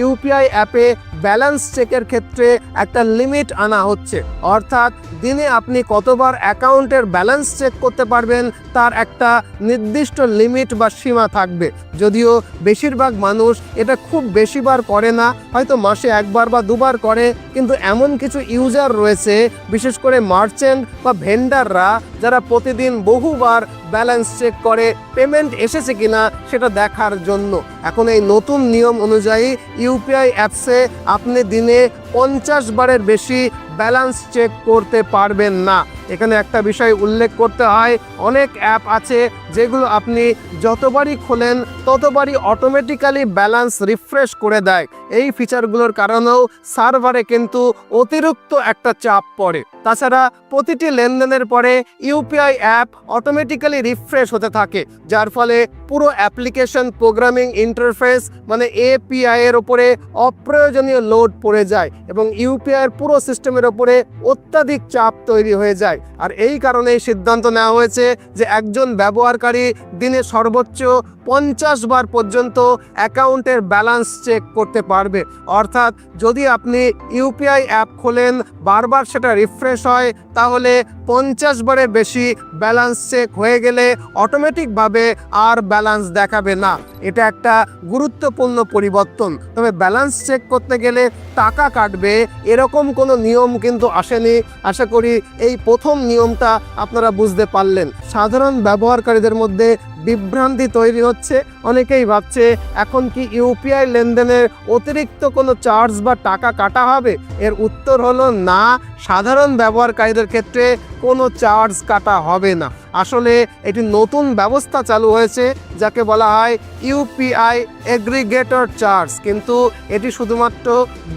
UPI অ্যাপে balance চেকের ক্ষেত্রে একটা লিমিট আনা হচ্ছে। অর্থাৎ দিনে আপনি কতবার অ্যাকাউন্টের ব্যালেন্স চেক করতে পারবেন তার একটা নির্দিষ্ট লিমিট বা সীমা থাকবে। যদিও বেশিরভাগ মানুষ এটা খুব বেশিবার করে না, হয়তো মাসে একবার বা দুবার করে, কিন্তু এমন কিছু ইউজার রয়েছে, বিশেষ করে মার্চেন্ট বা ভেন্ডাররা, যারা প্রতিদিন বহুবার ব্যালেন্স চেক করে, পেমেন্ট এসেছে কিনা সেটা দেখার জন্য। এখন এই নতুন নিয়ম অনুযায়ী ইউপিআই অ্যাপসে আপনি দিনে পঞ্চাশ বারের বেশি ব্যালেন্স চেক করতে পারবেন না। এখানে একটা বিষয় উল্লেখ করতে হয়, অনেক অ্যাপ আছে যেগুলো আপনি যতবারই খোলেন, ততবারই অটোমেটিক্যালি ব্যালেন্স রিফ্রেশ করে দেয়। এই ফিচারগুলোর কারণেও সার্ভারে কিন্তু অতিরিক্ত একটা চাপ পড়ে। তাছাড়া প্রতিটি লেনদেনের পরে ইউপিআই অ্যাপ অটোমেটিক্যালি রিফ্রেশ হতে থাকে, যার ফলে পুরো অ্যাপ্লিকেশন প্রোগ্রামিং ইন্টারফেস মানে এপিআই এর ওপরে অপ্রয়োজনীয় লোড পড়ে যায়। এবং ইউপিআইয়ের পুরো সিস্টেমের ওপরে অত্যাধিক চাপ তৈরি হয়ে যায়। আর এই কারণেই সিদ্ধান্ত নেওয়া হয়েছে যে একজন ব্যবহারকারী দিনে সর্বোচ্চ পঞ্চাশ বার পর্যন্ত অ্যাকাউন্টের ব্যালেন্স চেক করতে পারবে। অর্থাৎ যদি আপনি ইউপিআই অ্যাপ খোলেন, বারবার সেটা রিফ্রেশ হয়, তাহলে পঞ্চাশ বারের বেশি ব্যালেন্স চেক হয়ে গেলে অটোমেটিকভাবে আর ব্যালেন্স দেখাবে না। এটা একটা গুরুত্বপূর্ণ পরিবর্তন। তবে ব্যালেন্স চেক করতে গেলে টাকা কাটবে, এরকম কোনো নিয়ম কিন্তু আসেনি। আশা করি এই প্রথম নিয়মটা আপনারা বুঝতে পারলেন। সাধারণ ব্যবহারকারীদের মধ্যে বিভ্রান্তি তৈরি হচ্ছে। অনেকেই ভাবছে, এখন কি ইউপিআই লেনদেনের অতিরিক্ত কোনো চার্জ বা টাকা কাটা হবে? এর উত্তর হলো না। সাধারণ ব্যবহারকারীদের ক্ষেত্রে কোনো চার্জ কাটা হবে না। আসলে এটি নতুন ব্যবস্থা চালু হয়েছে, যাকে বলা হয় ইউপিআই এগ্রিগেটর চার্জ। কিন্তু এটি শুধুমাত্র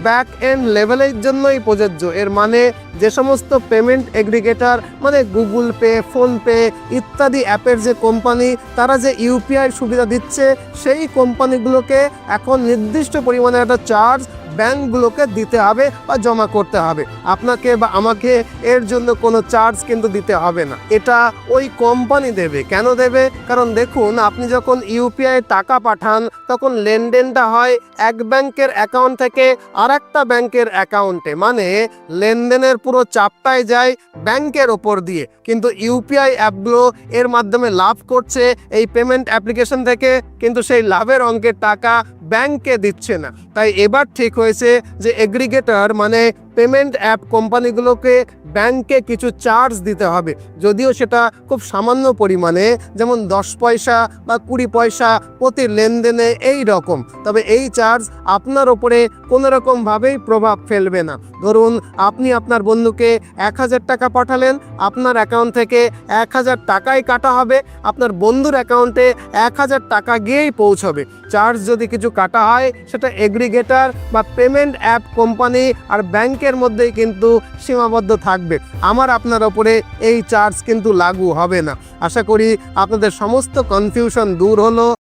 ব্যাক এন্ড লেভেলের জন্যই প্রযোজ্য। এর মানে যে সমস্ত পেমেন্ট এগ্রিগেটর মানে গুগল পে, ফোনপে ইত্যাদি অ্যাপের যে কোম্পানি, তারা যে ইউপিআই সুবিধা দিচ্ছে, সেই কোম্পানিগুলোকে এখন নির্দিষ্ট পরিমাণে একটা চার্জ ব্যাংকগুলোকে দিতে হবে বা জমা করতে হবে। আপনাকে বা আমাকে এর জন্য কোনো চার্জ কিন্তু দিতে হবে না। এটা ওই কোম্পানি দেবে। কেন দেবে? কারণ দেখুন, আপনি যখন ইউপিআই টাকা পাঠান, তখন লেনদেনটা হয় এক ব্যাংকের অ্যাকাউন্ট থেকে আর একটা ব্যাংকের অ্যাকাউন্টে। মানে লেনদেনের পুরো চাপটাই যায় ব্যাংকের ওপর দিয়ে। কিন্তু ইউপিআই অ্যাপগুলো এর মাধ্যমে লাভ করছে এই পেমেন্ট অ্যাপ্লিকেশন থেকে। কিন্তু সেই লাভের অঙ্কের টাকা ব্যাংকে দিচ্ছে না। তাই এবার ঠিক হয়েছে যে এগ্রিগেটর মানে পেমেন্ট অ্যাপ কোম্পানিগুলোকে ব্যাংকে কিছু চার্জ দিতে হবে। যদিও সেটা খুব সামান্য পরিমাণে, যেমন দশ পয়সা বা কুড়ি পয়সা প্রতি লেনদেনে এই রকম। তবে এই চার্জ আপনার ওপরে কোনো রকমভাবেই প্রভাব ফেলবে না। ধরুন, আপনি আপনার বন্ধুকে এক হাজার টাকা পাঠালেন, আপনার অ্যাকাউন্ট থেকে এক হাজার টাকাই কাটা হবে, আপনার বন্ধুর অ্যাকাউন্টে এক হাজার টাকা গিয়েই পৌঁছবে। চার্জ যদি কিছু কাটা হয়, সেটা এগ্রিগেটার বা পেমেন্ট অ্যাপ কোম্পানি আর ব্যাংকের মধ্যেই কিন্তু সীমাবদ্ধ থাকবে। আমার আপনার ওপরে এই চার্জ কিন্তু লাগু হবে না। আশা করি আপনাদের সমস্ত কনফিউশন দূর হলো।